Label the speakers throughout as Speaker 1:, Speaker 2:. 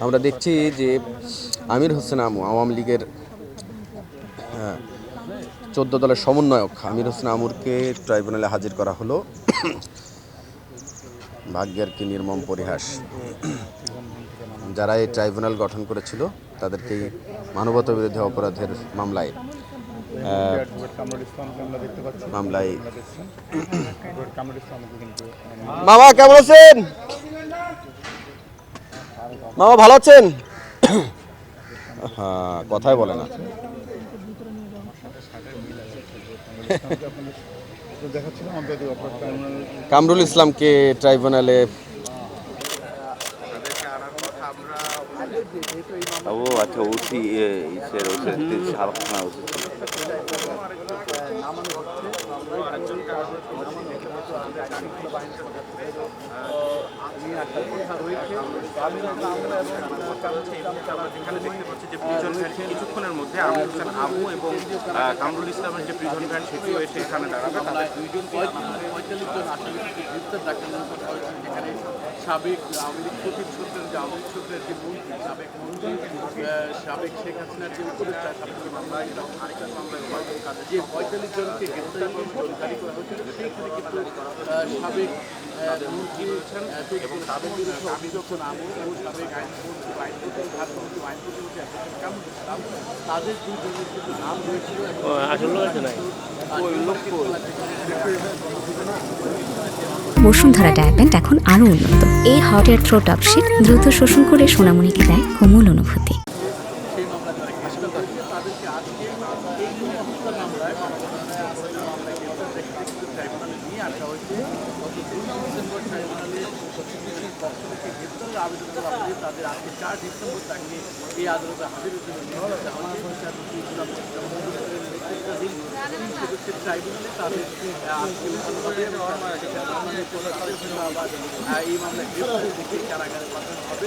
Speaker 1: আমির
Speaker 2: দেখছি যে আমির হোসেন আমু আওয়ামী লীগের চোদ্দ দলের সমন্বয়ক। আমির হোসেন আমুরকে ট্রাইব্যুনালে হাজির করা হলো। ভাগ্যের কি নির্মম পরিহাস। যারা এই ট্রাইব্যুনাল গঠন করেছিল, তাদেরকেই মানবতা বিরোধী অপরাধের মামলায় মামলায় মামা কেমন আছেন? মামা ভালো আছেন? হ্যাঁ কথাই বলে না। কামরুল ইসলামকে ট্রাইব্যুনালে
Speaker 3: ও আচ্ছা ওসি ইসের ওসি
Speaker 4: প্রিজন ভ্যান কিছুক্ষণের মধ্যে আমির হোসেন আবু এবং কামরুল ইসলামের যে প্রিজন ভ্যান সেটিও এসে এখানে দাঁড়াবে তাদের
Speaker 5: পঁয়তাল্লিশ জন আসামিকে গ্রেপ্তার ডাক্তার যেখানে সাবেক আওয়ামী লীগ সচিব সূত্রের যে আওয়ামী লীগ সূত্রের যে মন্ত্রী, সাবেক মন্ত্রী, সাবেক শেখ হাসিনার যে উপদেষ্টা, সাবেক মামলায় এরকম আরেকটা কাদের যে পঁয়তাল্লিশ জনকে করে হয়েছিল কিন্তু সাবেক মন্ত্রী এবং তাদের বিরুদ্ধে অভিযোগ ও সাবেক তাদের দুজনের কিন্তু নাম এবং
Speaker 6: বসুন্ধরা ডায়াপেন্ট এখন আরও উন্নত। এই হট এয়ার থ্রো টপ দ্রুত শোষণ করে সোনামণিকে দেয় কোমল অনুভূতি
Speaker 5: সেই মামলা যারা গ্রেপ্তার করেছে তাদেরকে আজকে এই হত্যা মামলায় ট্রাইব্যুনালে নিয়ে আসা হয়েছে। গত তাদের আজকে চার ডিসেম্বর তাকে এই আদালতে হাজিরের জন্য ট্রাইব্যুনালে তাদের আজকে আবার মামলায় হবে।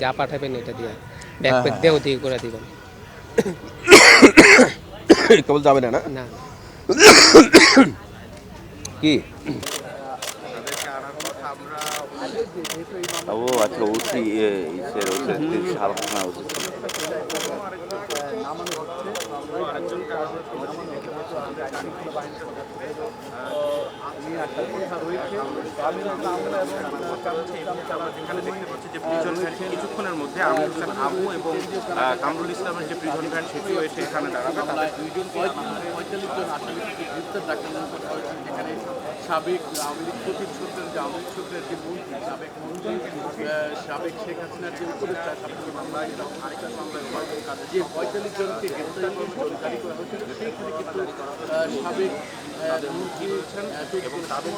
Speaker 7: যা পাঠাবেন এটা দিয়ে। ব্যাকপ্যাক দিয়ে ওদিকে করে দিবেন।
Speaker 2: কেবল যাবে না না?
Speaker 7: না।
Speaker 2: কি?
Speaker 3: ও আচ্ছা ইসের ওসি সাবেক থানা
Speaker 4: কিছুক্ষণের মধ্যে আমির হোসেন আবু এবং কামরুল ইসলামের যে প্রিজন ভ্যান সেটিও এসে এখানে দাঁড়াবে
Speaker 5: দুইজন সাবেক আওয়ামী লীগ সচিব সূত্রের যে আওয়ামী সূত্রের যে মন্ত্রী সাবেক মন্ত্রী সাবেক শেখ হাসিনার যে উপদেষ্টা সাবেক মামলায় এরকম আরেকটা মামলায় যে পঁয়তাল্লিশ জনকে করে জারি করা হয়েছিল সেইখানে কিন্তু সাবেক মন্ত্রী এবং তাদের